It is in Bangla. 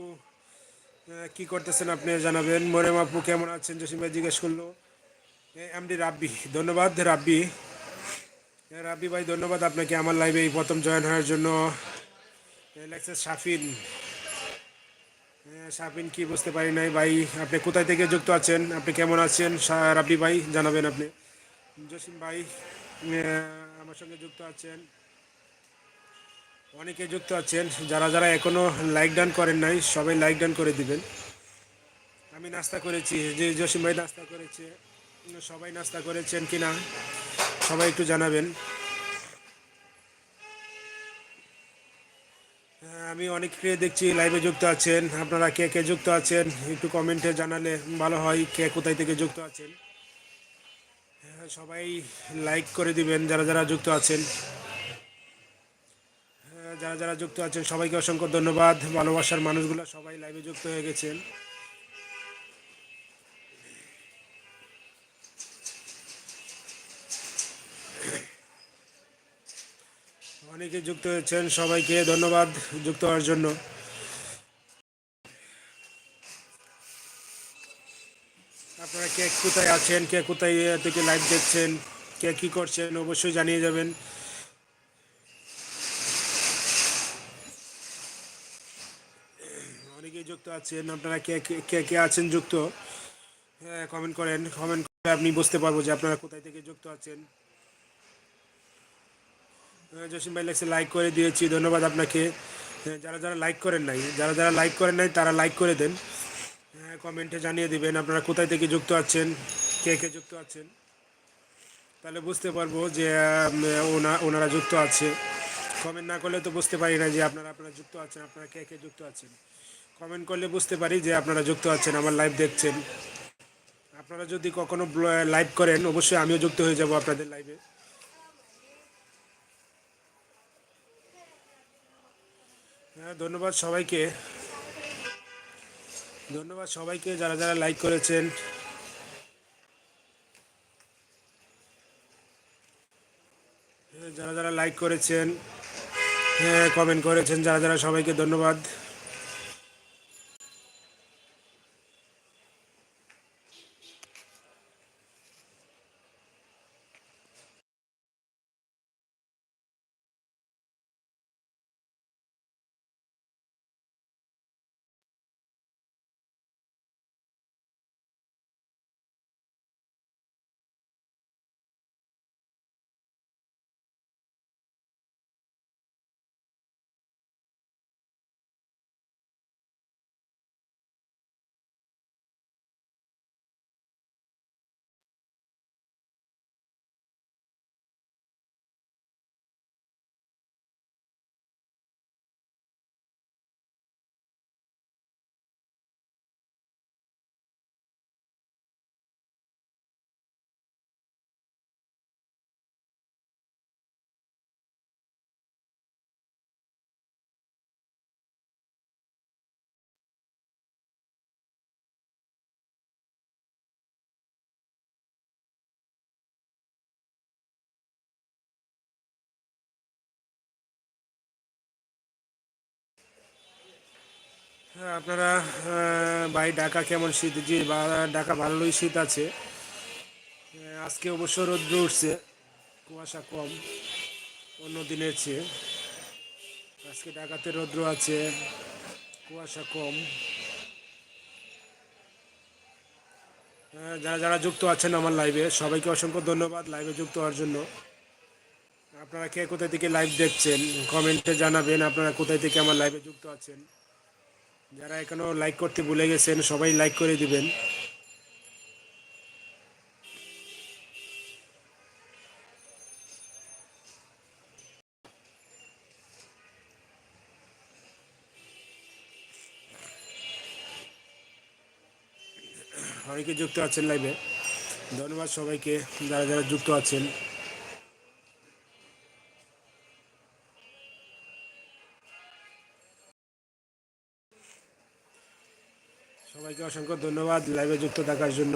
আপু কি করতেছেন আপনি জানাবেন? মরিয়ম আপু কেমন আছেন? জসিম ভাই জিজ্ঞেস করল। এমডি রাব্বি ধন্যবাদ রাব্বি। রাব্বি ভাই ধন্যবাদ আপনাকে আমার লাইভে এই প্রথম জয়েন হওয়ার জন্য। লেখছে শাফিন। হ্যাঁ, শাফিন কি বুঝতে পারি নাই ভাই আপনি কোথায় থেকে যুক্ত আছেন? আপনি কেমন আছেন? রাব্বি ভাই জানাবেন আপনি। জসিম ভাই আমার সঙ্গে যুক্ত আছেন। অনেকে যুক্ত আছেন যারা যারা এখনও লাইক ডান করেন নাই সবাই লাইক ডান করে দিবেন। আমি নাস্তা করেছি যে জসিম ভাই নাস্তা করেছে সবাই নাস্তা করেছেন কি না সবাই একটু জানাবেন। হ্যাঁ, আমি অনেককে দেখছি লাইভে যুক্ত আছেন আপনারা কে কে যুক্ত আছেন একটু কমেন্টে জানালে ভালো হয় কে কোথায় থেকে যুক্ত আছেন। হ্যাঁ, সবাই লাইক করে দিবেন যারা যারা যুক্ত আছেন। যারা যারা যুক্ত আছেন, সবাইকে অসংখ্য ধন্যবাদ। ভালোবাসার মানুষগুলো সবাই লাইভে যুক্ত হয়ে গেছেন। অনেকে যুক্ত হয়েছেন, সবাইকে ধন্যবাদ যুক্ত হওয়ার জন্য। আপনারা কে কোথায় আছেন, কে কোথায় থেকে লাইভ দেখছেন, কে কি করছেন, অবশ্যই জানিয়ে যাবেন। অনেকেই যুক্ত আছেন। আপনারা কে কে- কে আছেন যুক্ত? হ্যাঁ কমেন্ট করেন। কমেন্ট করে আপনি বুঝতে পারব যে আপনারা কোথায় থেকে যুক্ত আছেন। হ্যাঁ, জসিম ভাই লেখছে লাইক করে দিয়েছি ধন্যবাদ আপনাকে। হ্যাঁ, যারা যারা লাইক করেন নাই যারা যারা লাইক করেন নাই তারা লাইক করে দেন। হ্যাঁ, কমেন্টে জানিয়ে দিবেন আপনারা কোথায় থেকে যুক্ত আছেন কে কে যুক্ত আছেন। তাহলে বুঝতে পারব যে ওনারা যুক্ত আছে। কমেন্ট না করলে তো বুঝতে পারি না যে আপনারা আপনারা যুক্ত আছেন আপনারা কে কে যুক্ত আছেন। কমেন্ট করলে বুঝতে পারি যে আপনারা যুক্ত আছেন আমার লাইভ দেখছেন। আপনারা যদি কখনো লাইভ করেন অবশ্যই আমিও যুক্ত হয়ে যাব আপনাদের লাইভে হ্যাঁ ধন্যবাদ সবাইকে। ধন্যবাদ সবাইকে যারা যারা লাইক করেছেন। হ্যাঁ, যারা যারা লাইক করেছেন হ্যাঁ কমেন্ট করেছেন যারা যারা সবাইকে ধন্যবাদ। আপনারা আহ, ভাই ঢাকা কেমন শীত? জি ঢাকা ভালোই শীত আছে। আজকে অবশ্য রৌদ্র উঠছে কুয়াশা কম অন্য দিনের চেয়ে। আজকে ঢাকাতে রৌদ্র আছে কুয়াশা কম। আহ, যারা যারা যুক্ত আছেন আমার লাইভে সবাইকে অসংখ্য ধন্যবাদ লাইভে যুক্ত হওয়ার জন্য। আপনারা কে কোথায় থেকে লাইভ দেখছেন কমেন্টে জানাবেন আপনারা কোথায় থেকে আমার লাইভে যুক্ত আছেন। যারা এখনও লাইক করতে ভুলে গেছেন, সবাই লাইক করে দিবেন। অনেকে যুক্ত আছেন লাইভে ধন্যবাদ সবাইকে, যারা যারা যুক্ত আছেন। সবাইকে অসংখ্য ধন্যবাদ লাইভে যুক্ত থাকার জন্য।